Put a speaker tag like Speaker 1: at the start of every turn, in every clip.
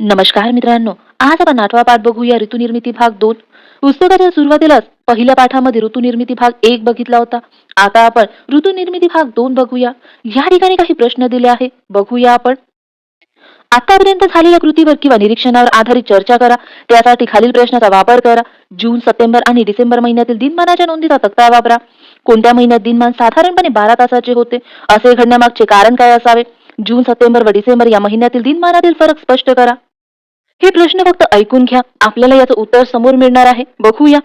Speaker 1: नमस्कार मित्रांनो आज आपण आठवा पाठ बघूया ऋतुनिर्मिती भाग दोन. पुस्तकाच्या सुरुवातीलाच पहिल्या पाठामध्ये ऋतुनिर्मिती भाग एक बघितला होता. आता आपण ऋतुनिर्मिती भाग दोन बघूया. या ठिकाणी काही प्रश्न दिले आहे बघूया आपण. आतापर्यंत झालेल्या कृतीवर किंवा निरीक्षणावर आधारित चर्चा करा. त्यासाठी खालील प्रश्नाचा वापर करा. जून सप्टेंबर आणि डिसेंबर महिन्यातील दिनमानाच्या नोंदीचा तक्ता वापरा. कोणत्या महिन्यात दिनमान साधारणपणे बारा तासाचे होते? असे घडण्यामागचे कारण काय असावे? जून सप्टेंबर व डिसेंबर या महिन्यातील दिनमानातील फरक स्पष्ट करा. हे प्रश्न फक्त ऐकून घ्या. आपल्याला याचं उत्तर समोर मिळणार आहे. बघूया.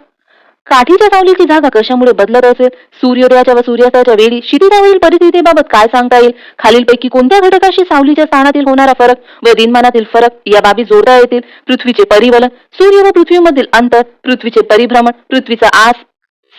Speaker 1: काठीच्या सावलीची जागा कशामुळे बदलत असेल? सूर्योदयाच्या व सूर्यास्ताच्या वेळी शिथिलावरील परिस्थितीबाबत काय सांगता येईल? खालीलपैकी कोणत्या घटकाशी सावलीच्या स्थानातील होणारा फरक व दिनमानातील फरक या बाबी जोडता येतील? पृथ्वीचे परिवलन सूर्य व पृथ्वीमधील अंतर पृथ्वीचे परिभ्रमण पृथ्वीचा आस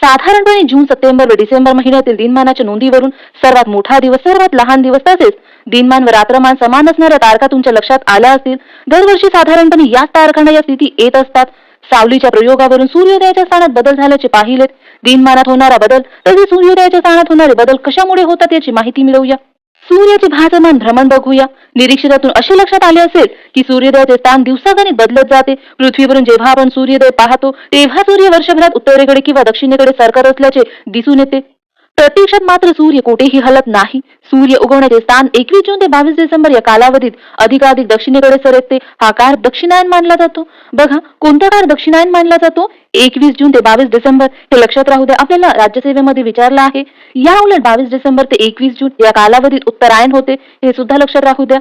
Speaker 1: साधारणपणे जून सप्टेंबर व डिसेंबर महिन्यातील दिनमानाच्या नोंदीवरून सर्वात मोठा दिवस सर्वात लहान दिवस तसेच दिनमान व रात्रमान समान असणाऱ्या तारखा तुमच्या लक्षात आल्या असतील. दरवर्षी साधारणपणे याच तारखांना या स्थिती येत असतात. सावलीच्या प्रयोगावरून सूर्योदयाच्या स्थानात बदल झाल्याचे पाहिलेत. दिनमानात होणारा बदल तसेच सूर्योदयाच्या स्थानात होणारे बदल कशामुळे होतात याची माहिती मिळवूया. सूर्याचे भासमान भ्रमण बघूया. निरीक्षणातून असे लक्षात आले असेल की सूर्योदयाचे स्थान दिवसागणिक बदलत जाते. पृथ्वीवरून जेव्हा आपण सूर्योदय पाहतो तेव्हा सूर्य वर्षभरात उत्तरेकडे किंवा दक्षिणेकडे सरकत असल्याचे दिसून येते. प्रत्यक्षात मात्र सूर्य कुठेही हलत नाही. सूर्य उगवण्याचे स्थान एकवीस जून ते बावीस डिसेंबर या कालावधीत अधिकाधिक दक्षिणेकडे सरकते. हा काळ दक्षिणायन मानला जातो. बघा कोणता काळ दक्षिणायन मानला जातो? एकवीस जून ते बावीस डिसेंबर. हे लक्षात राहू द्या आपल्याला राज्यसेवेमध्ये विचारलं आहे. या उलट बावीस डिसेंबर ते एकवीस जून या कालावधीत उत्तरायण होते. हे सुद्धा लक्षात राहू द्या.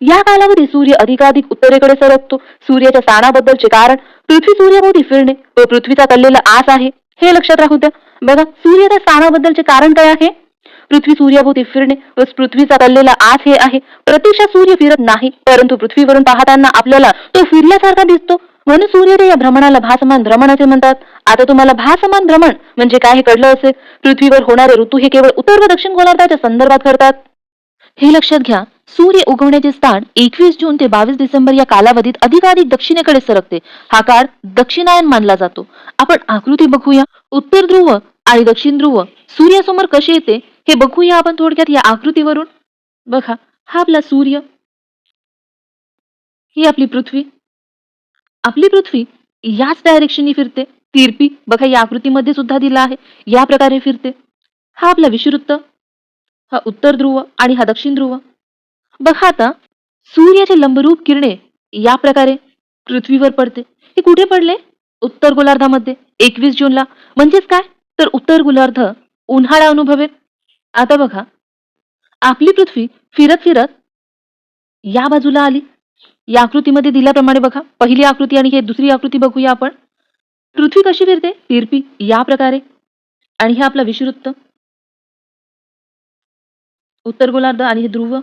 Speaker 1: या कालावधीत सूर्य अधिकाधिक उत्तरेकडे सरकतो. सूर्याच्या स्थानाबद्दलचे कारण पृथ्वी सूर्याभोवती फिरणे. व पृथ्वीचा कल्लेला आस आहे. हे लक्षात राहू द्या. बघा सूर्याच्या स्थानाबद्दलचे कारण काय आहे? पृथ्वी सूर्याभोवती फिरणे व पृथ्वीचा चाललेला आस हे आहे. प्रत्यक्षात सूर्य फिरत नाही परंतु पृथ्वीवरून पाहताना आपल्याला तो फिरल्यासारखा दिसतो. म्हणून सूर्योदय या भ्रमणाला भासमान भ्रमण असे म्हणतात. आता तुम्हाला भासमान भ्रमण म्हणजे काय हे कळलं असेल? पृथ्वीवर होणारे ऋतू हे केवळ उत्तर व दक्षिण गोलार्धाच्या संदर्भात करतात हे लक्षात घ्या सूर्य उगवण्याचे स्थान एकवीस जून ते बावीस डिसेंबर या कालावधीत अधिकाधिक दक्षिणेकडे सरकते. हा काळ दक्षिणायन मानला जातो. आपण आकृती बघूया. उत्तर ध्रुव आणि दक्षिण ध्रुव सूर्यासमोर कसे येते हे बघूया आपण थोडक्यात या आकृतीवरून. बघा हा आपला सूर्य. ही आपली पृथ्वी. आपली पृथ्वी याच डायरेक्शनने फिरते. तिरपी बघा या आकृतीमध्ये सुद्धा दिला आहे. या प्रकारे फिरते. हा आपला विषुवृत्त हा उत्तर ध्रुव आणि हा दक्षिण ध्रुव. बघा आता सूर्याचे लंबरूप किरणे या प्रकारे पृथ्वीवर पडते. हे कुठे पडले? उत्तर गोलार्धामध्ये. एकवीस जूनला. म्हणजेच काय? तर उत्तर गोलार्ध उन्हाळा अनुभवेल. आता बघा आपली पृथ्वी फिरत फिरत या बाजूला आली. या आकृतीमध्ये दिल्याप्रमाणे बघा पहिली आकृती आणि हे दुसरी आकृती बघूया आपण. पृथ्वी कशी फिरते? तिरपी या प्रकारे. आणि हे आपला विषुवृत्त उत्तर गोलार्ध आणि हे ध्रुव?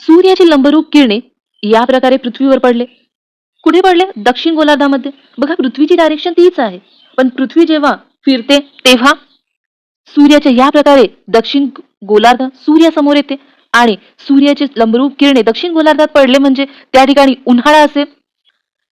Speaker 1: सूर्याची लंबरूप किरणे या प्रकारे पृथ्वीवर पडले. कुठे पडले? दक्षिण गोलार्धामध्ये. बघा पृथ्वीची डायरेक्शन तीच आहे. पण पृथ्वी जेव्हा फिरते तेव्हा सूर्याच्या या प्रकारे दक्षिण गोलार्ध सूर्यासमोर येते. आणि सूर्याचे लंबरूप किरणे दक्षिण गोलार्धात पडले म्हणजे त्या ठिकाणी उन्हाळा असेल.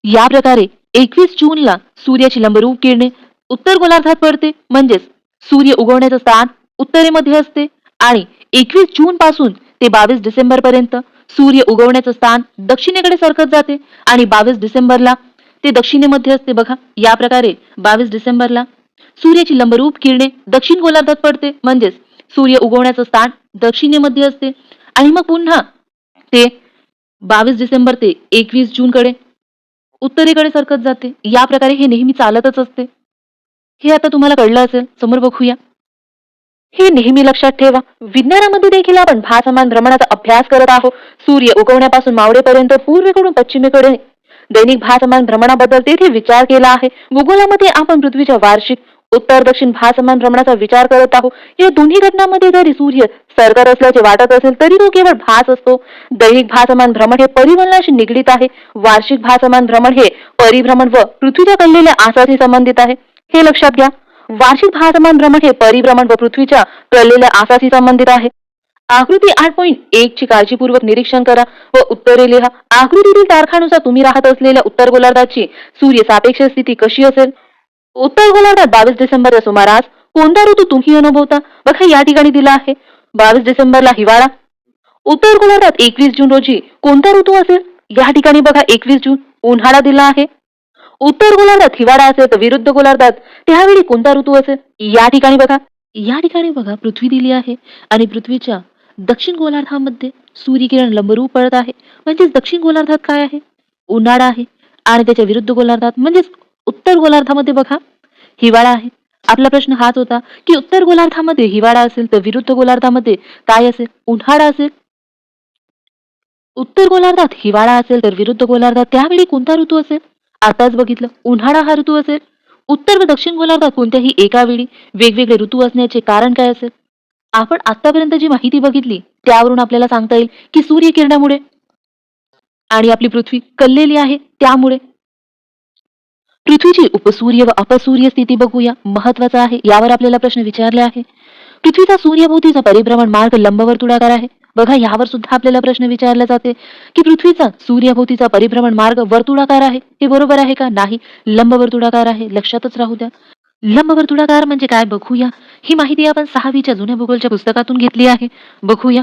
Speaker 1: या प्रकारे एकवीस जूनला सूर्याची लंबरूप किरणे उत्तर गोलार्धात पडते. म्हणजेच सूर्य उगवण्याचं स्थान उत्तरेमध्ये असते. आणि एकवीस जून पासून ते बावीस डिसेंबर पर्यंत सूर्य उगवण्याचं स्थान दक्षिणेकडे सरकत जाते. आणि बावीस डिसेंबरला ते दक्षिणेमध्ये असते. बघा या प्रकारे बावीस डिसेंबरला सूर्याची लंबरूप किरणे दक्षिण गोलार्धात पडते. म्हणजेच सूर्य उगवण्याचं स्थान दक्षिणेमध्ये असते. आणि मग पुन्हा ते बावीस डिसेंबर ते एकवीस जून कडे उत्तरेकडे सरकत जाते. या प्रकारे हे नेहमी चालतच असते. हे आता तुम्हाला कळलं असेल. समोर बघूया. हे नेहमी लक्षात ठेवा. विज्ञानामध्ये देखील आपण भासमान भ्रमणाचा अभ्यास करत आहोत. सूर्य उगवण्यापासून मावळेपर्यंत पूर्वेकडून पश्चिमेकडे दैनिक भासमान भ्रमणाबद्दल तेथे विचार केला आहे. भूगोलामध्ये आपण पृथ्वीच्या वार्षिक उत्तर दक्षिण भासमान भ्रमणाचा विचार करत आहोत. या दोन्ही घटनांमध्ये जरी सूर्य सरकत असल्याचे वाटत असेल तरी तो केवळ भास असतो. दैनिक भासमान भ्रमण हे परिवलनाशी निगडीत आहे. वार्षिक भासमान भ्रमण हे परिभ्रमण व पृथ्वीच्या कललेल्या आसाशी संबंधित आहे. हे लक्षात घ्या. वार्षिक भारमान भ्रमण हे परिभ्रमण व पृथ्वीच्या कळलेल्या आसाशी संबंधित आहे. आकृती आठ पॉईंट एक ची काळजीपूर्वक निरीक्षण करा व उत्तरे लिहा. आकृतीतील तारखानुसार तुम्ही राहत असलेल्या उत्तर गोलार्धाची सूर्य सापेक्ष स्थिती कशी असेल? उत्तर गोलार्धात बावीस डिसेंबरच्या सुमारास कोणता ऋतू तुम्ही अनुभवता? बघा या ठिकाणी दिला आहे. बावीस डिसेंबरला हिवाळा. उत्तर गोलार्धात एकवीस जून रोजी कोणता ऋतू असेल? या ठिकाणी बघा एकवीस जून. उन्हाळा दिला आहे. उत्तर गोलार्धात हिवाळा असेल तर विरुद्ध गोलार्धात त्यावेळी कोणता ऋतू असेल? या ठिकाणी बघा. या ठिकाणी बघा पृथ्वी दिली आहे आणि पृथ्वीच्या दक्षिण गोलार्धामध्ये सूर्यकिरण लंबरूप पडत आहे. म्हणजेच दक्षिण गोलार्धात काय आहे? उन्हाळा आहे. आणि त्याच्या विरुद्ध गोलार्धात म्हणजेच उत्तर गोलार्धामध्ये बघा हिवाळा आहे. आपला प्रश्न हाच होता की उत्तर गोलार्धामध्ये हिवाळा असेल तर विरुद्ध गोलार्धामध्ये काय असेल? उन्हाळा असेल. उत्तर गोलार्धात हिवाळा असेल तर विरुद्ध गोलार्धात त्यावेळी कोणता ऋतू असेल? आताच बघितलं उन्हाळा हा ऋतू असेल. उत्तर व दक्षिण गोलार्धात कोणत्याही एका वेळी वेगवेगळे ऋतू असण्याचे कारण काय असेल? आपण आतापर्यंत जी माहिती बघितली त्यावरून आपल्याला सांगता येईल की सूर्य किरणामुळे आणि आपली पृथ्वी कललेली आहे त्यामुळे. पृथ्वीची उपसूर्य व अपसूर्य स्थिती बघूया महत्त्वाचा आहे यावर आपल्याला प्रश्न विचारले आहे. पृथ्वीचा सूर्यभोवतीचा परिभ्रमण मार्ग लंबवर्तुळाकार आहे. बघा यावर सुद्धा आपल्याला प्रश्न विचारला जाते की पृथ्वीचा सूर्यभोवतीचा परिभ्रमण मार्ग वर्तुळाकार आहे? हे बरोबर आहे का? नाही. लंबवर्तुळाकार आहे. लक्षातच राहू द्या. लंबवर्तुळाकार म्हणजे काय? बघूया. ही माहिती आपण सहावीच्या जुन्या भूगोलच्या पुस्तकातून घेतली आहे. बघूया.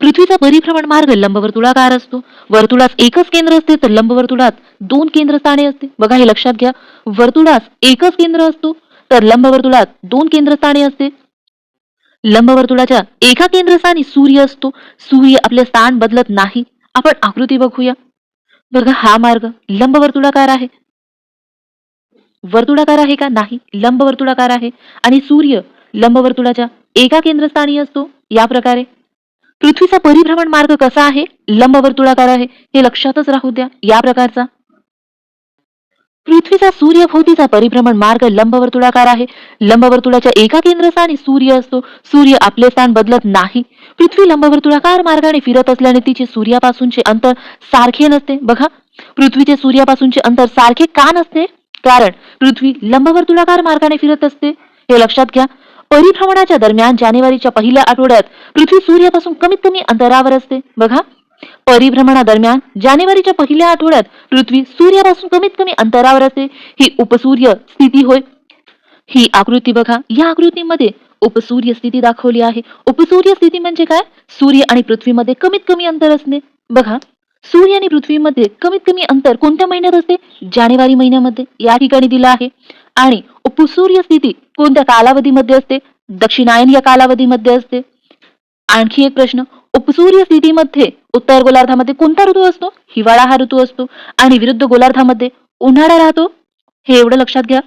Speaker 1: पृथ्वीचा परिभ्रमण मार्ग लंबवर्तुळाकार असतो. वर्तुळास एकच केंद्र असते तर लंबवर्तुळात दोन केंद्रस्थाने असते. बघा हे लक्षात घ्या. वर्तुळास एकच केंद्र असतो तर लंबवर्तुळात दोन केंद्रस्थाने असते. लंबवर्तुळाच्या एका केंद्रस्थानी सूर्य असतो. सूर्य आपले स्थान बदलत नाही. आपण आकृती बघूया. बघा हा मार्ग लंबवर्तुळाकार आहे. वर्तुळाकार आहे का? नाही. लंबवर्तुळाकार आहे. आणि सूर्य लंबवर्तुळाच्या एका केंद्रस्थानी असतो. या प्रकारे. पृथ्वीचा परिभ्रमण मार्ग कसा आहे? लंबवर्तुळाकार आहे. हे लक्षातच राहू द्या. या प्रकारचा पृथ्वीचा सूर्यभोवतीचा परिभ्रमण मार्ग लंबवर्तुळाकार आहे. लंबवर्तुळाच्या एका केंद्रस्थानी सूर्य असतो. सूर्य आपले स्थान बदलत नाही. पृथ्वी लंबवर्तुळाकार मार्गाने फिरत असल्याने तिचे सूर्यापासूनचे अंतर सारखे नसते. बघा पृथ्वीचे सूर्यापासूनचे अंतर सारखे का नसते? कारण पृथ्वी लंबवर्तुळाकार मार्गाने फिरत असते. हे लक्षात घ्या. परिभ्रमणाच्या दरम्यान जानेवारीच्या पहिल्या आठवड्यात पृथ्वी सूर्यापासून कमीत कमी अंतरावर असते. बघा परिभ्रमणादरम्यान जानेवारीच्या पहिल्या आठवड्यात पृथ्वी सूर्यापासून कमीत कमी अंतरावर असते. ही उपसूर्य स्थिती होय. ही आकृती बघा. या आकृतीमध्ये उपसूर्य स्थिती दाखवली आहे. उपसूर्य स्थिती म्हणजे काय? सूर्य आणि पृथ्वीमध्ये कमीत कमी अंतर असणे. बघा. सूर्य आणि पृथ्वीमध्ये कमीत कमी अंतर कोणत्या महिन्यात असते? जानेवारी महिन्यामध्ये. या ठिकाणी दिलं आहे. आणि उपसूर्य स्थिती कोणत्या कालावधीमध्ये असते? दक्षिणायन या कालावधीमध्ये असते. आणखी एक प्रश्न. उपसूर्य स्थितीमध्ये उत्तर गोलार्धामध्ये कोणता ऋतू असतो? हिवाळा हा ऋतू असतो. आणि विरुद्ध गोलार्धामध्ये उन्हाळा राहतो. हे एवढं लक्षात घ्या.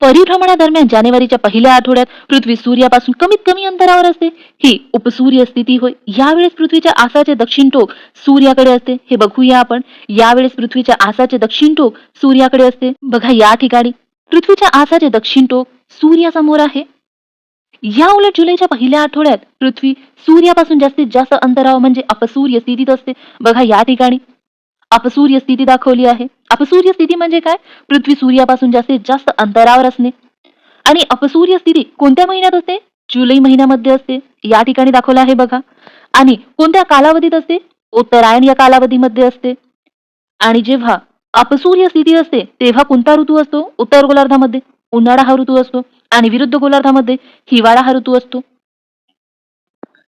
Speaker 1: परिभ्रमणादरम्यान जानेवारीच्या पहिल्या आठवड्यात पृथ्वी सूर्यापासून कमीत कमी अंतरावर असते. ही उपसूर्य स्थिती होय. यावेळेस पृथ्वीच्या आसाचे दक्षिण टोक सूर्याकडे असते. हे बघूया आपण. यावेळेस पृथ्वीच्या आसाचे दक्षिण टोक सूर्याकडे असते. बघा या ठिकाणी. पृथ्वीच्या आसाचे दक्षिण टोक सूर्यासमोर आहे. या उलट जुलैच्या पहिल्या आठवड्यात पृथ्वी सूर्यापासून जास्तीत जास्त अंतरावर म्हणजे अपसूर्य स्थितीत असते. बघा या ठिकाणी. अपसूर्य स्थिती दाखवली आहे. अपसूर्य स्थिती म्हणजे काय? पृथ्वी सूर्यापासून जास्तीत जास्त अंतरावर असणे. आणि अपसूर्य स्थिती कोणत्या महिन्यात असते? जुलै महिन्यामध्ये असते. या ठिकाणी दाखवलं आहे बघा. आणि कोणत्या कालावधीत असते? उत्तरायण या कालावधीमध्ये असते. आणि जेव्हा अपसूर्य स्थिती असते तेव्हा कोणता ऋतू असतो? उत्तर गोलार्धामध्ये. उन्हाळा हा ऋतू असतो आणि विरुद्ध गोलार्धामध्ये हिवाळा हा ऋतू असतो.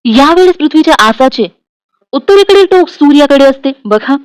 Speaker 1: यावेळेस पृथ्वीच्या आसाचे उत्तरेकडील टोक सूर्याकडे असते. बघा.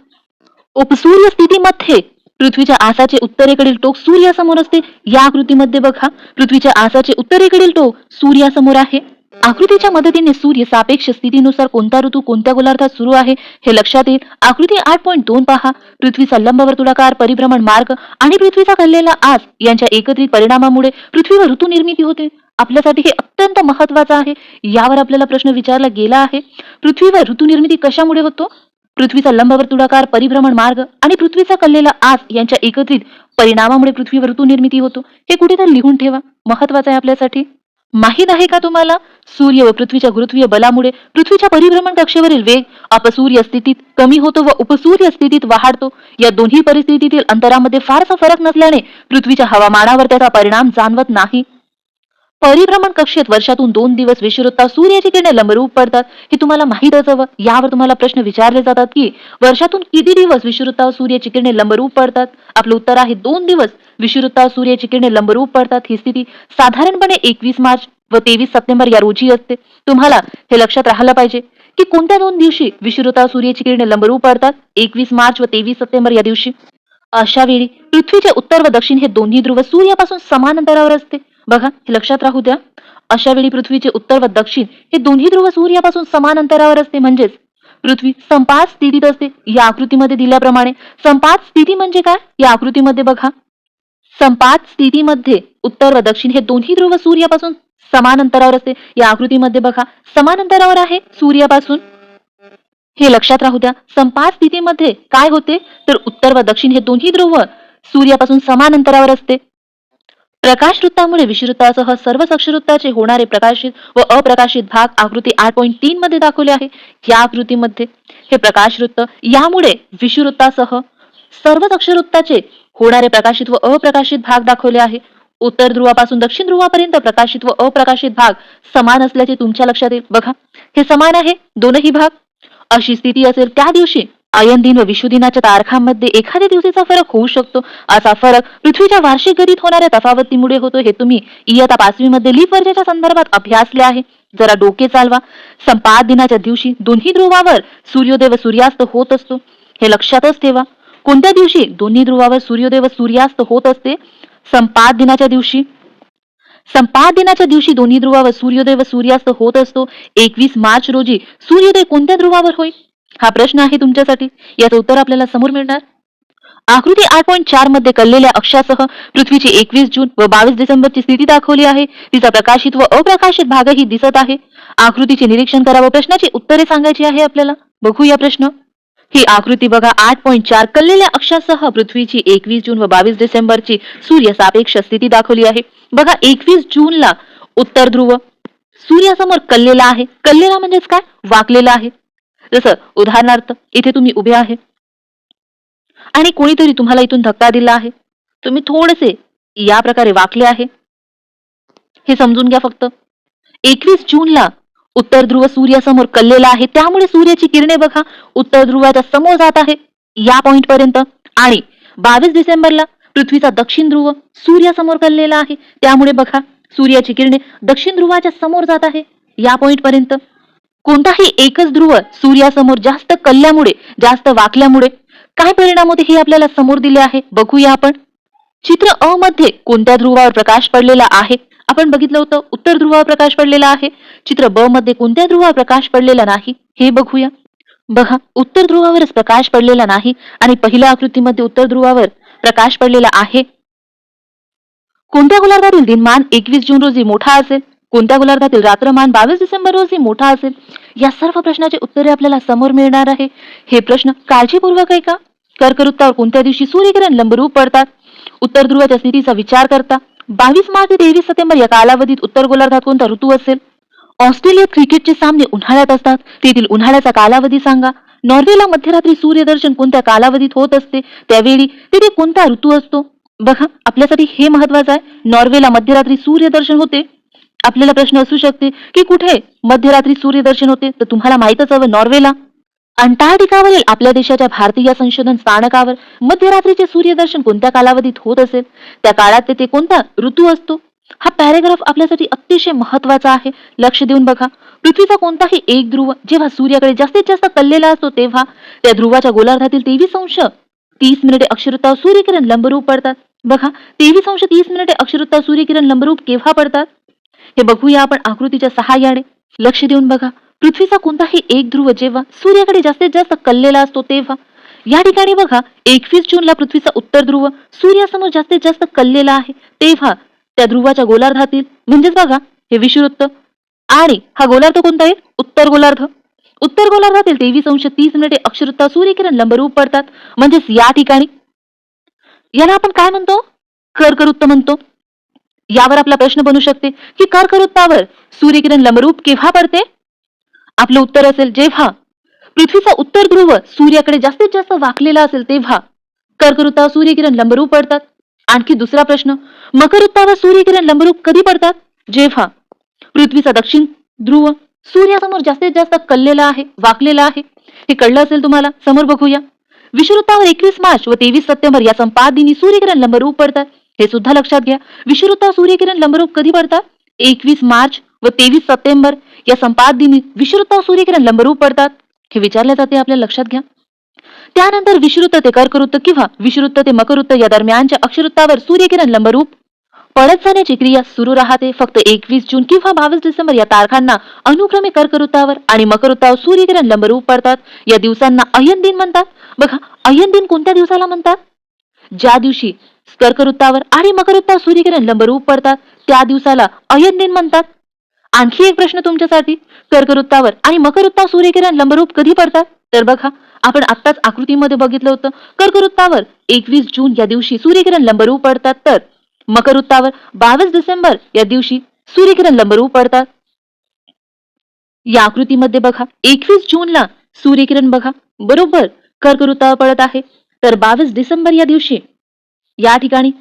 Speaker 1: उपसूर्य स्थितीमध्ये पृथ्वीच्या आसाचे उत्तरेकडील टोक सूर्यासमोर असते. या आकृतीमध्ये बघा. पृथ्वीच्या आसाचे उत्तरेकडील टोक सूर्यासमोर आहे. आकृतीच्या मदतीने सूर्य सापेक्ष स्थितीनुसार कोणता ऋतू कोणत्या गोलार्धात सुरू आहे हे लक्षात येईल. आकृती आठ पॉईंट दोन पहा. पृथ्वीचा लंबवर्तुळाकार परिभ्रमण मार्ग आणि पृथ्वीचा कललेला आस यांच्या एकत्रित परिणामामुळे पृथ्वीवर ऋतू निर्मिती होते. आपल्यासाठी हे अत्यंत महत्वाचं आहे. यावर आपल्याला प्रश्न विचारला गेला आहे. पृथ्वीवर ऋतू निर्मिती कशामुळे होतो? पृथ्वीचा लंबवर्तुळाकार परिभ्रमण मार्ग आणि पृथ्वीचा कललेला आस यांच्या एकत्रित परिणामामुळे पृथ्वीवर ऋतू निर्मिती होतो. हे कुठेतरी लिहून ठेवा. महत्वाचं आहे आपल्यासाठी. माहीत आहे का तुम्हाला? सूर्य व पृथ्वीच्या गुरुत्वीय बलामुळे पृथ्वीच्या परिभ्रमण कक्षेवरील वेग अपसूर्य स्थितीत कमी होतो व उपसूर्य स्थितीत वाढतो. या दोन्ही परिस्थितीतील अंतरामध्ये फारसा फरक नसल्याने पृथ्वीच्या हवामानावर त्याचा परिणाम जाणवत नाही. परिभ्रमण कक्षेत वर्षातून दोन दिवस विषुवृत्ता सूर्याची किरणे लंबरूप पडतात. हे तुम्हाला माहीतच हवं यावर तुम्हाला प्रश्न विचारले जातात की वर्षातून किती दिवस विषुवृत्ता सूर्याची किरणे लंबरूप पडतात? आपलं उत्तर आहे दोन दिवस विषुवृत्ता सूर्याची किरणे लंबरूप पडतात. ही स्थिती साधारणपणे एकवीस मार्च व तेवीस सप्टेंबर या रोजी असते. तुम्हाला हे लक्षात राहिलं पाहिजे की कोणत्या दोन दिवशी विषुवृत्ता सूर्याची किरणे लंबरूप पडतात? एकवीस मार्च व तेवीस सप्टेंबर या दिवशी. अशा वेळी पृथ्वीचे उत्तर व दक्षिण हे दोन्ही ध्रुव सूर्यापासून समान अंतरावर असते. बघा हे लक्षात राहू द्या. अशा वेळी पृथ्वीचे उत्तर व दक्षिण हे दोन्ही ध्रुव सूर्यापासून समान अंतरावर असते म्हणजेच पृथ्वी संपात स्थितीत असते. या आकृतीमध्ये दिल्याप्रमाणे संपात स्थिती म्हणजे काय? या आकृतीमध्ये बघा. संपात स्थितीमध्ये उत्तर व दक्षिण हे दोन्ही ध्रुव सूर्यापासून समान अंतरावर असते. या आकृतीमध्ये बघा समान अंतरावर आहे सूर्यापासून. हे लक्षात राहू द्या संपात स्थितीमध्ये काय होते? तर उत्तर व दक्षिण हे दोन्ही ध्रुव सूर्यापासून समान अंतरावर असते. प्रकाश वृत्तामुळे विषुवृत्तासह सर्व सक्षवृत्ताचे होणारे प्रकाशित व अप्रकाशित भाग आकृती आठ पॉईंट तीन मध्ये दाखवले आहे. या आकृतीमध्ये हे प्रकाश वृत्त यामुळे विषुवृत्तासह सर्व सक्षवृत्ताचे होणारे प्रकाशित व अप्रकाशित भाग दाखवले आहे. उत्तर ध्रुवापासून दक्षिण ध्रुवापर्यंत प्रकाशित व अप्रकाशित भाग समान असल्याचे तुमच्या लक्षात येईल. बघा हे समान आहे. दोनही भाग. अशी स्थिती असेल त्या दिवशी आयन दिन व विषुदिनाच्या तारखांमध्ये एखाद्या दिवसाचा फरक होऊ शकतो. असा फरक पृथ्वीच्या वार्षिक गतीत होणाऱ्या तफावतीमुळे होतो हे तुम्ही इयत्ता पाचवी मध्ये लीप वर्षाच्या संदर्भात अभ्यासले आहे. जरा डोके चालवा. संपाद दिनाच्या दिवशी दोन्ही ध्रुवावर सूर्योदय व सूर्यास्त होत असतो. हे लक्षातच ठेवा. कोणत्या दिवशी दोन्ही ध्रुवावर सूर्योदय व सूर्यास्त होत असते? संपाद दिनाच्या दिवशी. संपाद दिनाच्या दिवशी दोन्ही ध्रुवावर सूर्योदय व सूर्यास्त होत असतो. एकवीस मार्च रोजी सूर्योदय कोणत्या ध्रुवावर होईल हा प्रश्न आहे तुमच्यासाठी. याचं उत्तर आपल्याला समोर मिळणार. आकृती आठ पॉईंट चारमध्ये कललेल्या अक्षासह पृथ्वीची एकवीस जून व बावीस डिसेंबरची स्थिती दाखवली आहे. तिचा प्रकाशित व अप्रकाशित भागही दिसत आहे. आकृतीचे निरीक्षण करा व प्रश्नाची उत्तरे सांगायची आहे आपल्याला. बघूया प्रश्न. ही आकृती बघा आठ पॉईंट चार कललेल्या अक्षासह पृथ्वीची एकवीस जून व बावीस डिसेंबरची सूर्य सापेक्ष स्थिती दाखवली आहे. बघा एकवीस जूनला उत्तर ध्रुव सूर्यासमोर कल्लेला आहे. कल्लेला म्हणजेच काय? वाकलेला आहे. जसं उदाहरणार्थ इथे तुम्ही उभे आहे. आणि कोणीतरी तुम्हाला इथून धक्का दिला आहे. तुम्ही थोडेसे या प्रकारे वाकले आहे. हे समजून घ्या फक्त. एकवीस जूनला उत्तर ध्रुव सूर्यासमोर कल्लेला आहे. त्यामुळे सूर्याची किरणे बघा. उत्तर ध्रुवाच्या समोर जात आहे. या पॉइंट पर्यंत. आणि बावीस डिसेंबरला पृथ्वीचा दक्षिण ध्रुव सूर्यासमोर कललेला आहे. त्यामुळे बघा सूर्याची किरणे दक्षिण ध्रुवाच्या समोर जात आहे. या पॉइंट पर्यंत. कोणताही एकच ध्रुव सूर्यासमोर जास्त कल्ल्यामुळे जास्त वाकल्यामुळे काय परिणाम होते हे आपल्याला समोर दिले आहे? बघूया आपण. चित्र अ मध्ये कोणत्या ध्रुवावर प्रकाश पडलेला आहे? आपण बघितलं होतं उत्तर ध्रुवावर प्रकाश पडलेला आहे. चित्र ब मध्ये कोणत्या ध्रुवावर प्रकाश पडलेला नाही? हे बघूया. बघा उत्तर ध्रुवावरच प्रकाश पडलेला नाही आणि पहिल्या आकृतीमध्ये उत्तर ध्रुवावर प्रकाश पडलेला आहे. कोणत्या गोलार्धातील दिनमान एकवीस जून रोजी मोठा असेल? कोणत्या गोलार्धातील रात्रमान बावीस डिसेंबर रोजी मोठा असेल? या सर्व प्रश्नाचे उत्तरे आपल्याला समोर मिळणार आहे. हे प्रश्न काळजीपूर्वक आहे का कर्कवृत्तावर कोणत्या दिवशी सूर्यकिरण लंबरूप पडतात? उत्तर ध्रुवाच्या स्थितीचा विचार करता. बावीस मार्च ते तेवीस सप्टेंबर या कालावधीत उत्तर गोलार्धात कोणता ऋतू असेल? ऑस्ट्रेलियात क्रिकेटचे सामने उन्हाळ्यात असतात. तेथील उन्हाळ्याचा कालावधी सांगा. नॉर्वेला मध्यरात्री सूर्यदर्शन कोणत्या कालावधीत होत असते? त्यावेळी तिथे कोणता ऋतू असतो? बघा आपल्यासाठी हे महत्वाचं आहे. नॉर्वेला मध्यरात्री सूर्यदर्शन होते. आपल्याला प्रश्न असू शकते की कुठे मध्यरात्री सूर्यदर्शन होते तर तुम्हाला माहीतच हवं नॉर्वेला. अंटार्क्टिकावरील आपल्या देशाच्या भारतीय संशोधन स्थानकावर मध्यरात्रीचे सूर्यदर्शन कोणत्या कालावधीत होत असेल? त्या काळात तेथे कोणता ऋतू असतो? हा पॅरेग्राफ आपल्यासाठी अतिशय महत्त्वाचा आहे. लक्ष देऊन बघा. पृथ्वीचा कोणताही एक ध्रुव जेव्हा सूर्याकडे जास्तीत जास्त कल्लेला असतो तेव्हा त्या ध्रुवाच्या गोलार्धातील तेवीस अंश तीस मिनिटे अक्षरता सूर्यकिरण लंबरूप पडतात. बघा तेवीस अंश तीस मिनिटे अक्षरता सूर्यकिरण लंबरूप केव्हा पडतात? हे बघूया आपण आकृतीच्या सहाय्याने. लक्ष देऊन बघा. पृथ्वीचा कोणताही एक ध्रुव जेव्हा सूर्याकडे जास्तीत जास्त कल्लेला असतो तेव्हा. या ठिकाणी बघा एकवीस जूनला पृथ्वीचा उत्तर ध्रुव सूर्यासमोर जास्तीत जास्त कल्लेला आहे. तेव्हा त्या ध्रुवाच्या गोलार्धातील म्हणजेच बघा हे विषुवृत्त आणि हा गोलार्ध कोणता आहे? उत्तर गोलार्ध. उत्तर गोलार्धातील तेवीस अंश तीस मिनिटे अक्षरता सूर्यकिरण लंबरूप पडतात. म्हणजेच या ठिकाणी. याला आपण काय म्हणतो? कर्कवृत्त म्हणतो. यावर आपला प्रश्न बनू शकते. की कर्कवृत्तावर सूर्यकिरण लंबरूप केव्हा पडते? आपलं उत्तर असेल जेव्हा पृथ्वीचा उत्तर ध्रुव सूर्याकडे जास्तीत जास्त वाकलेला असेल तेव्हा कर्कवृत्तावर सूर्यकिरण लंबरूप पडतात. आणखी दुसरा प्रश्न मकरवृत्तावर सूर्यकिरण लंबरूप कधी पडतात? जेव्हा पृथ्वीचा दक्षिण ध्रुव सूर्यासमोर जास्तीत जास्त कल्लेला आहे वाकलेला आहे. हे कळलं असेल तुम्हाला? समोर बघूया. विषुवृत्तावर एकवीस मार्च व तेवीस सप्टेंबर या संपात दिनी सूर्यकिरण लंबरूप पडतात. हे सुद्धा लक्षात घ्या. विषुवृत्तावर सूर्यकिरण लंबरूप कधी पडतात? एकवीस मार्च व तेवीस सप्टेंबर या संपात दिनी विषुवृत्त सूर्यकिरण लंबरूप पडतात. हे विचारले जाते आपल्या लक्षात घ्या. त्यानंतर विषुवृत्त ते कर्कवृत्त किंवा विषुवृत्त ते मकरवृत्त या दरम्यानच्या अक्षवृत्तावर सूर्यकिरण लंबरूप पडत जाण्याची क्रिया सुरू राहते. फक्त एकवीस जून किंवा बावीस डिसेंबर या तारखांना अनुक्रमे कर्कवृत्तावर आणि मकरवृत्तावर सूर्यकिरण लंबरूप पडतात. या दिवसांना अयन दिन म्हणतात. बघा अयन दिन कोणत्या दिवसाला म्हणतात? ज्या दिवशी कर्कवृत्तावर आणि मकरवृत्तावर सूर्यकिरण लंबरूप पडतात त्या दिवसाला अयन दिन म्हणतात. आणखी एक प्रश्न तुमच्यासाठी कर्कवृत्तावर आणि मकरवृत्तावर सूर्यकिरण लंबरूप कधी पडतात? तर बघा आपण आत्ताच आकृतीमध्ये बघितलं होतं कर्कवृत्तावर एकवीस जून या दिवशी सूर्यकिरण लंबरूप पडतात तर मकरवृत्तावर बावीस डिसेंबर या दिवशी सूर्यकिरण लंबरूप पडतात. या आकृतीमध्ये बघा एकवीस जूनला सूर्यकिरण बघा बरोबर कर्कवृत्तावर पडत आहे. तर बावीस डिसेंबर या दिवशी. या ठिकाणी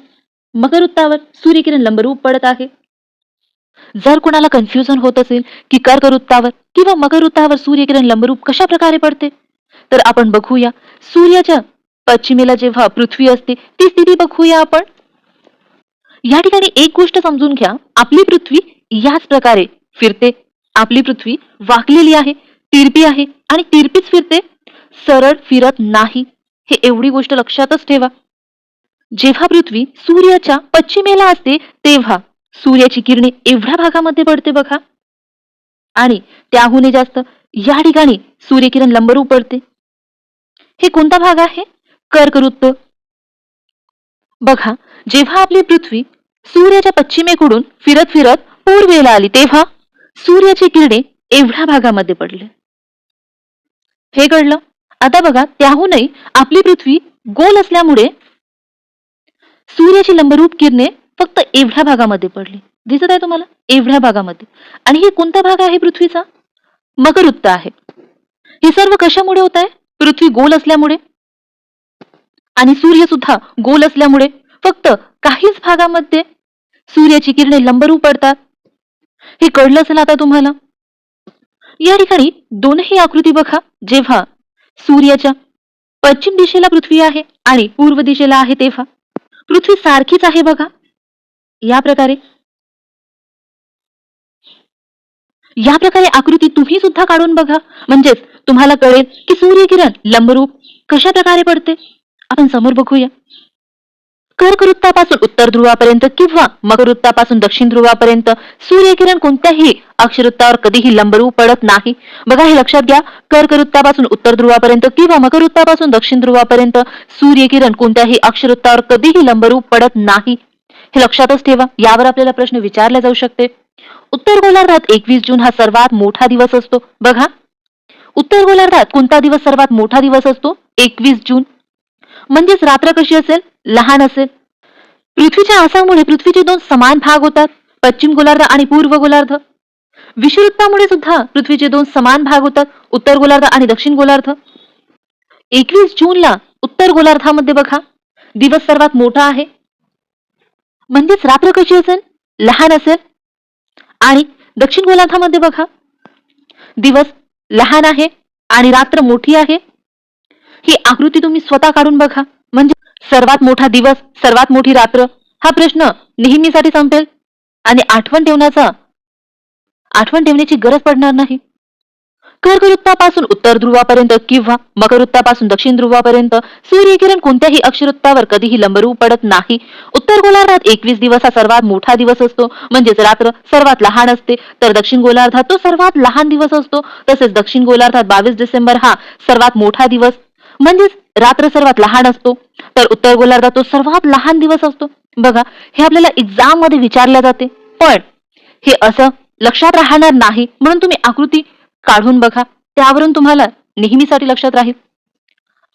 Speaker 1: मकरवृत्तावर सूर्यकिरण लंबरूप पडत आहे. जर कोणाला कन्फ्युजन होत असेल की कर्कवृत्तावर किंवा मकरवृत्तावर सूर्यकिरण लंबरूप कशा प्रकारे पडते तर आपण बघूया. सूर्याच्या पश्चिमेला जेव्हा पृथ्वी असते ती स्थिती बघूया आपण. या ठिकाणी एक गोष्ट समजून घ्या. आपली पृथ्वी याच प्रकारे फिरते. आपली पृथ्वी वाकलेली आहे तिरपी आहे आणि तिरपीच फिरते. सरळ फिरत नाही. हे एवढी गोष्ट लक्षातच ठेवा. जेव्हा पृथ्वी सूर्याच्या पश्चिमेला असते तेव्हा सूर्याची किरणे एवढ्या भागामध्ये पडते बघा. आणि त्याहूनही जास्त या ठिकाणी सूर्यकिरण लंबरूप पडते. हे कोणता भाग आहे? कर्कवृत्त. बघा जेव्हा आपली पृथ्वी सूर्याच्या पश्चिमेकडून फिरत फिरत पूर्वेला आली तेव्हा सूर्याची किरणे एवढ्या भागामध्ये पडले. हे कळलं आता बघा त्याहूनही आपली पृथ्वी गोल असल्यामुळे सूर्याची लंबरूप किरणे फक्त एवढ्या भागामध्ये पडली. दिसत आहे तुम्हाला? एवढ्या भागामध्ये. आणि हे कोणता भाग आहे पृथ्वीचा? मकरवृत्त आहे. हे सर्व कशामुळे होत आहे? पृथ्वी गोल असल्यामुळे. आणि सूर्य सुद्धा गोल असल्यामुळे. फक्त काहीच भागामध्ये सूर्याची किरणे लंबरूप पडतात. हे कळलं असेल आता तुम्हाला? या ठिकाणी दोनही आकृती बघा जेव्हा सूर्याच्या पश्चिम दिशेला पृथ्वी आहे आणि पूर्व दिशेला आहे तेव्हा. पृथ्वी सारखीच आहे बघा. या प्रकारे. या प्रकारे आकृती तुम्ही सुद्धा काढून बघा. म्हणजेच तुम्हाला कळेल की सूर्यकिरण लंबरूप कशा प्रकारे पडते? आपण समोर बघूया. कर्क वृत्तापासून उत्तर ध्रुवापर्यंत किंवा मकर वृत्तापासून दक्षिण ध्रुवापर्यंत सूर्यकिरण कोणत्याही अक्षवृत्तावर कधीही लंबरू पडत नाही. बघा हे लक्षात घ्या. कर्क वृत्तापासून उत्तर ध्रुवापर्यंत किंवा मकर वृत्तापासून दक्षिण ध्रुवापर्यंत सूर्यकिरण कोणत्याही अक्षवृत्तावर कधीही लंबरू पडत नाही. हे लक्षातच ठेवा. यावर आपल्याला प्रश्न विचारला जाऊ शकते. उत्तर गोलार्धात एकवीस जून हा सर्वात मोठा दिवस असतो. बघा. उत्तर गोलार्धात कोणता दिवस सर्वात मोठा दिवस असतो? एकवीस जून. म्हणजेच रात्र कशी असेल? लहान असेल. पृथ्वीच्या आसामुळे पृथ्वीचे दोन समान भाग होतात पश्चिम गोलार्ध आणि पूर्व गोलार्ध. विषुवृत्तामुळे सुद्धा पृथ्वीचे दोन समान भाग होतात उत्तर गोलार्ध आणि दक्षिण गोलार्ध. एकवीस जूनला उत्तर गोलार्धामध्ये बघा दिवस सर्वात मोठा आहे. म्हणजेच रात्र कशी असेल? लहान असेल. आणि दक्षिण गोलार्धामध्ये बघा दिवस लहान आहे आणि रात्र मोठी आहे. ही आकृती तुम्ही स्वतः काढून बघा. म्हणजे सर्वात मोठा दिवस सर्वात मोठी रात्र हा प्रश्न नेहमीसाठी संपेल. आणि आठवण ठेवण्याचा आठवण ठेवण्याची गरज पडणार नाही. कर्कवृत्तापासून उत्तर ध्रुवापर्यंत किंवा मकरवृत्तापासून दक्षिण ध्रुवापर्यंत सूर्यकिरण कोणत्याही अक्षरवृत्तावर कधीही लंबरू पडत नाही. उत्तर गोलार्धात एकवीस दिवस हा सर्वात मोठा दिवस असतो. म्हणजेच रात्र सर्वात लहान असते. तर दक्षिण गोलार्धात तो सर्वात लहान दिवस असतो. तसेच दक्षिण गोलार्धात बावीस डिसेंबर हा सर्वात मोठा दिवस. म्हणजेच रात्र सर्वात लहान असतो. तर उत्तर गोलार्धात तो सर्वात लहान दिवस असतो. बघा हे आपल्याला एक्झाममध्ये विचारले जाते. पण हे असं लक्षात राहणार नाही. म्हणून तुम्ही आकृती काढून बघा. त्यावरून तुम्हाला नेहमीसाठी लक्षात राहील.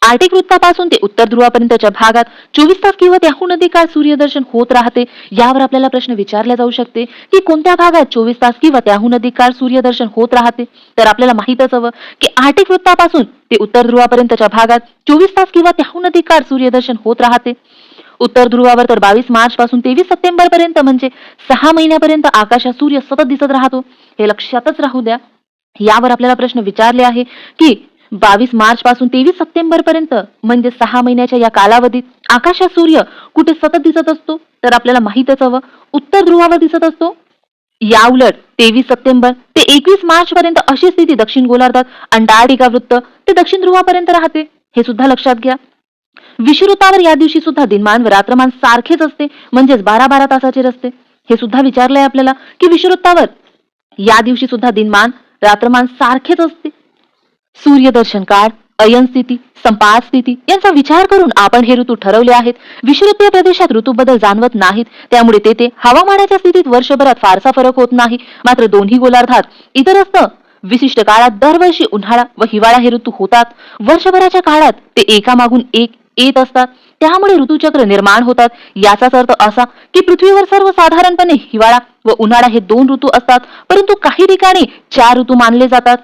Speaker 1: आर्टिक वृत्तापासून ते उत्तर ध्रुवापर्यंतच्या भागात चोवीस तास किंवा त्याहून अधिक काळ सूर्यदर्शन होत राहते यावर आपल्याला प्रश्न विचारला जाऊ शकते की कोणत्या भागात चोवीस तास किंवा त्याहून अधिक काळ सूर्यदर्शन होत राहते? तर आपल्याला माहितच हवं की आर्टिक वृत्तापासून ते उत्तर ध्रुवापर्यंतच्या भागात चोवीस तास किंवा त्याहून अधिक काळ सूर्यदर्शन होत राहते. उत्तर ध्रुवावर तर बावीस मार्च पासून तेवीस सप्टेंबर पर्यंत म्हणजे सहा महिन्यापर्यंत आकाशात सूर्य सतत दिसत राहतो. हे लक्षातच राहू द्या. यावर आपल्याला प्रश्न विचारले आहे की बावीस मार्च पासून तेवीस सप्टेंबर पर्यंत म्हणजे सहा महिन्याच्या या कालावधीत आकाशात सूर्य कुठे सतत दिसत असतो तर आपल्याला माहीतच हवं. उत्तर ध्रुवावर दिसत असतो. या उलट तेवीस सप्टेंबर ते एकवीस मार्च पर्यंत अशी स्थिती दक्षिण गोलार्धात अंटार्क्टिका वृत्त ते दक्षिण ध्रुवापर्यंत राहते. हे सुद्धा लक्षात घ्या. विषुवृत्तावर या दिवशी सुद्धा दिनमान व रात्रमान सारखेच असते म्हणजेच बारा बारा तासाचे असते हे सुद्धा विचारलंय आपल्याला की विषुवृत्तावर या दिवशी सुद्धा दिनमान रात्रमान सारखेच असते. सूर्यदर्शन काळ अयन स्थिती संपात स्थिती यांचा विचार करून आपण हे ऋतू ठरवले आहेत. विषुवृत्तीय प्रदेशात ऋतू बदल जाणवत नाहीत. त्यामुळे तेथे हवामानाच्या स्थितीत वर्षभरात फारसा फरक होत नाही. मात्र दोन्ही गोलार्धात इतर असतं विशिष्ट काळात दरवर्षी उन्हाळा व हिवाळा हे ऋतू होतात. वर्षभराच्या काळात ते एकामागून एक येत असतात. त्यामुळे ऋतूचक्र निर्माण होतात. याचाच अर्थ असा की पृथ्वीवर सर्वसाधारणपणे हिवाळा व उन्हाळा हे दोन ऋतू असतात. परंतु काही ठिकाणी चार ऋतू मानले जातात.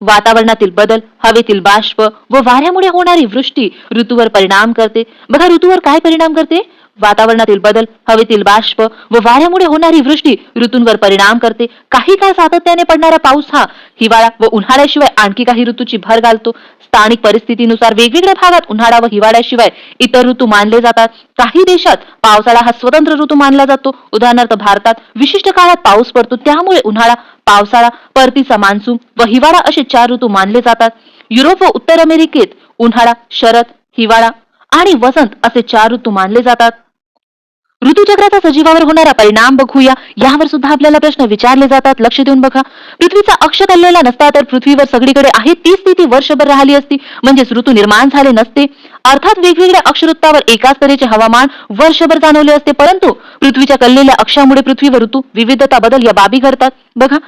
Speaker 1: वातावरणातील बदल हवेतील बाष्प व वाऱ्यामुळे होणारी वृष्टी ऋतूवर परिणाम करते. बघा ऋतूवर काय परिणाम करते? वातावरणातील बदल हवेतील बाष्प व वाऱ्यामुळे होणारी वृष्टी ऋतूंवर परिणाम करते. काही काळ सातत्याने पडणारा पाऊस हा हिवाळा व उन्हाळ्याशिवाय आणखी काही ऋतूची भर घालतो. स्थानिक परिस्थितीनुसार वेगवेगळ्या भागात उन्हाळा व हिवाळ्याशिवाय इतर ऋतू मानले जातात. काही देशात पावसाळा हा स्वतंत्र ऋतू मानला जातो. उदाहरणार्थ भारतात विशिष्ट काळात पाऊस पडतो. त्यामुळे उन्हाळा पावसाळा परतीचा मान्सून व हिवाळा असे चार ऋतू मानले जातात. युरोप व उत्तर अमेरिकेत उन्हाळा शरद हिवाळा आणि वसंत असे चार ऋतू मानले जातात. ऋतुचक्राचा सजीवावर होणारा परिणाम बघूया. यावर सुद्धा आपल्याला प्रश्न विचारले जातात. लक्ष देऊन बघा. पृथ्वीचा अक्ष कललेला नसता तर पृथ्वीवर सगळीकडे आहे ती स्थिती वर्षभर राहिली असती. म्हणजेच ऋतू निर्माण झाले नसते. अर्थात वेगवेगळ्या अक्षवृत्तावर एकाच तऱ्हेचे हवामान वर्षभर जाणवले असते. परंतु पृथ्वीच्या कललेल्या अक्षामुळे पृथ्वीवर ऋतू विविधता बदल या बाबी घडतात. बघा.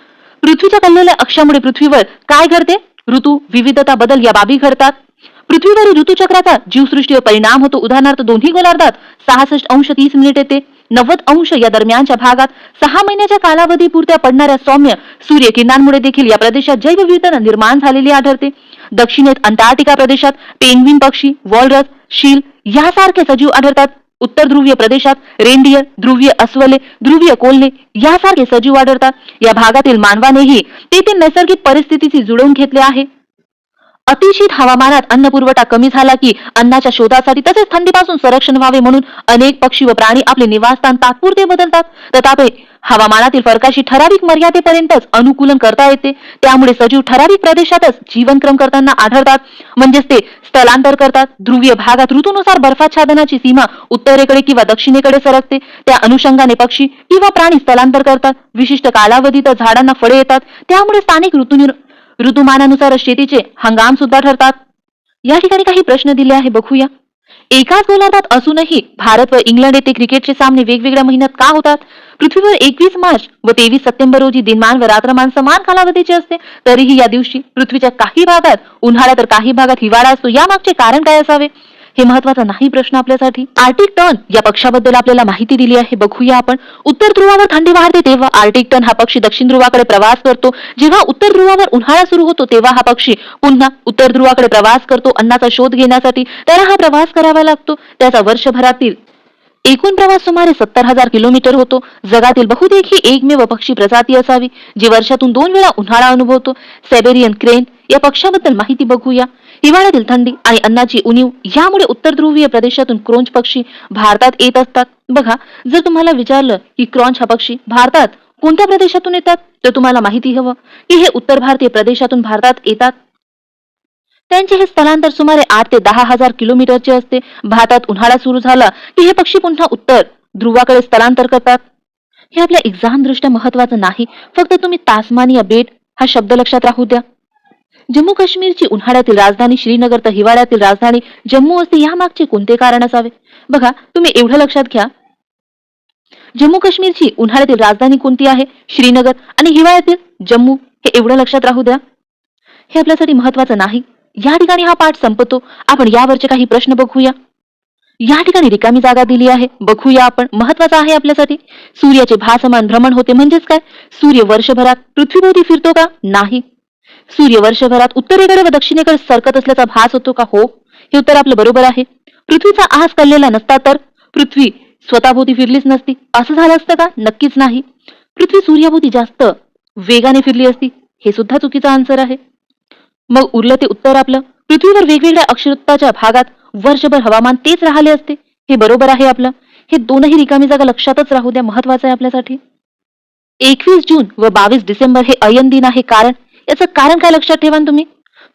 Speaker 1: पृथ्वीच्या कललेल्या अक्षामुळे पृथ्वीवर काय घडते? ऋतू विविधता बदल या बाबी घडतात. पृथ्वीवरील ऋतुचक्राचा जीवसृष्टीवर परिणाम होतो. उदाहरणार्थ दोन्ही गोलार्धात सहासष्ट अंश तीस मिनिट येते. नव्वद अंश या दरम्यानच्या भागात सहा महिन्याच्या कालावधीपुरत्या पडणाऱ्या सौम्य सूर्यकिरणांमुळे देखील या प्रदेशात जैवविविधता निर्माण झालेली आढळते. दक्षिणेत अंटार्क्टिका प्रदेशात पेंग्विन पक्षी वॉलरस शील यासारखे सजीव आढळतात. उत्तर ध्रुवीय प्रदेशात रेंडियर ध्रुवीय अस्वले ध्रुवीय कोल्हे यासारखे सजीव आढळतात. या भागातील मानवानेही तेथील नैसर्गिक परिस्थितीशी जुळवून घेतले आहे. अतिशीत हवामानात अन्न पुरवठा कमी झाला की अन्नाच्या शोधासाठी तसेच थंडीपासून संरक्षण व्हावे म्हणून अनेक पक्षी व प्राणी आपले निवासस्थान तात्पुरते बदलतात. तथापि हवामानातील फरकाशी ठराविक मर्यादेपर्यंतच अनुकूलन करता येते. त्यामुळे सजीव ठराविक प्रदेशातच जीवनक्रम करताना आढळतात. म्हणजेच ते स्थलांतर करतात. ध्रुवीय भागात ऋतूनुसार बर्फाच्छादनाची सीमा उत्तरेकडे किंवा दक्षिणेकडे सरकते. त्या अनुषंगाने पक्षी किंवा प्राणी स्थलांतर करतात. विशिष्ट कालावधीत झाडांना फळे येतात. त्यामुळे स्थानिक ऋतू ऋतुमानानुसार शेतीचे हंगाम सुद्धा ठरतात. या ठिकाणी काही प्रश्न दिले आहे बघूया. एकाच गोलार्धात असूनही भारत व इंग्लंड येथे क्रिकेटचे सामने वेगवेगळ्या महिन्यात का होतात? पृथ्वीवर एकवीस मार्च व तेवीस सप्टेंबर रोजी दिनमान व रात्रमान समान कालावधीचे असते तरीही या दिवशी पृथ्वीच्या काही भागात उन्हाळा तर काही भागात हिवाळा असतो. यामागचे कारण काय असावे? हे महत्त्वाचा नाही प्रश्न आपल्यासाठी. आर्टिक टर्न या पक्षाबद्दल आपल्याला माहिती दिली आहे. बघूया आपण. उत्तर ध्रुवावर थंडी वाढते तेव्हा आर्टिक टर्न हा पक्षी दक्षिण ध्रुवाकडे प्रवास करतो. जेव्हा उत्तर ध्रुवावर उन्हाळा सुरू होतो तेव्हा हा पक्षी पुन्हा उत्तर ध्रुवाकडे प्रवास करतो. अन्नाचा शोध घेण्यासाठी त्याला हा प्रवास करावा लागतो. त्याचा वर्षभरातील एकूण प्रवास सुमारे सत्तर हजार किलोमीटर होतो. जगातील बहुतेक ही एकमेव पक्षी प्रजाती असावी जी वर्षातून दोन वेळा उन्हाळा अनुभवतो. सेबेरियन क्रेन या पक्षाबद्दल माहिती बघूया. हिवाळ्यातील थंडी आणि अन्नाची उणीव यामुळे उत्तर ध्रुवीय प्रदेशातून क्रोंच पक्षी भारतात येत असतात. बघा जर तुम्हाला विचारलं की क्रॉंच हा पक्षी भारतात कोणत्या प्रदेशातून येतात तर तुम्हाला माहिती हवं की हे उत्तर भारतीय प्रदेशातून भारतात येतात. त्यांचे हे स्थलांतर सुमारे आठ ते दहा हजार किलोमीटरचे असते. भारतात उन्हाळा सुरू झाला की हे पक्षी पुन्हा उत्तर ध्रुवाकडे स्थलांतर करतात. हे आपल्या एक्झाम दृष्ट्या महत्वाचं नाही. फक्त तुम्ही तास्मानिया बेट हा शब्द लक्षात राहू द्या. जम्मू काश्मीरची उन्हाळ्यातील राजधानी श्रीनगर तर हिवाळ्यातील राजधानी जम्मू असते यामागचे कोणते कारण असावे? बघा तुम्ही एवढं लक्षात घ्या. जम्मू काश्मीरची उन्हाळ्यातील राजधानी कोणती आहे? श्रीनगर. आणि हिवाळ्यातील जम्मू हे एवढं लक्षात राहू द्या. हे आपल्यासाठी महत्वाचं नाही. या ठिकाणी हा पाठ संपतो. आपण यावरचे काही प्रश्न बघूया. या ठिकाणी रिकामी जागा दिली आहे. बघूया आपण. महत्वाचं आहे आपल्यासाठी. सूर्याचे भासमान भ्रमण होते म्हणजेच काय? सूर्य वर्षभरात पृथ्वीभोवती फिरतो का? नाही. सूर्य वर्षभरात उत्तरेकडे व दक्षिणेकडे सरकत असल्याचा भास होतो का हो? हे उत्तर आपलं बरोबर आहे. पृथ्वीचा आस कललेला नसता तर? पृथ्वी स्वतःभोवती फिरलीच नसती. असं झालं असतं का? नक्कीच नाही. पृथ्वी सूर्याभोवती जास्त वेगाने फिरली असती. हे सुद्धा चुकीचा आन्सर आहे. मग उरलं ते उत्तर आपलं? पृथ्वीवर वेगवेगळ्या अक्षरताच्या भागात वर्षभर हवामान तेच राहिले असते. हे बरोबर आहे आपलं. हे दोनही रिकामी जागा लक्षातच राहू द्या. महत्वाचं आहे आपल्यासाठी. एकवीस जून व बावीस डिसेंबर हे अयन दिन आहे. कारण याचं कारण काय लक्षात ठेवा तुम्ही?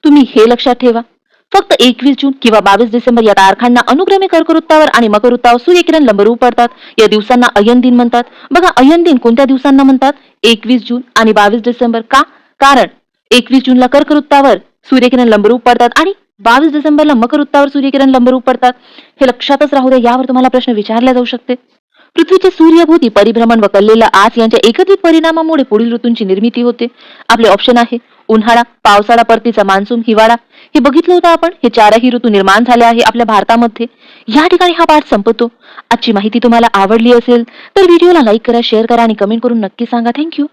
Speaker 1: तुम्ही हे लक्षात ठेवा. फक्त एकवीस जून किंवा बावीस डिसेंबर या तारखांना अनुक्रमे कर्कवृत्तावर आणि मकरवृत्तावर सूर्यकिरण लंबरू पडतात. या दिवसांना अयन दिन म्हणतात. बघा अयन दिन कोणत्या दिवसांना म्हणतात? एकवीस जून आणि बावीस डिसेंबर का? कारण एकवीस जूनला कर्कवृत्तावर सूर्यकिरण लंबरू पडतात आणि बावीस डिसेंबरला मकरवृत्तावर सूर्यकिरण लंबरूप पडतात. हे लक्षातच राहू द्या यावर तुम्हाला प्रश्न विचारला जाऊ शकते. पृथ्वीच्या सूर्यभोवती परिभ्रमण व कललेला आस यांच्या एकत्रित परिणामामुळे पुढील ऋतूंची निर्मिती होते. आपले ऑप्शन आहे उन्हाळा पावसाळा परतीचा मान्सून हिवाळा. हे बघितलं होतं आपण हे चारही ऋतू निर्माण झाले आहे आपल्या भारतामध्ये. या ठिकाणी हा पाठ संपतो. आजची माहिती तुम्हाला आवडली असेल तर व्हिडिओला लाईक करा शेअर करा आणि कमेंट करून नक्की सांगा. थँक्यू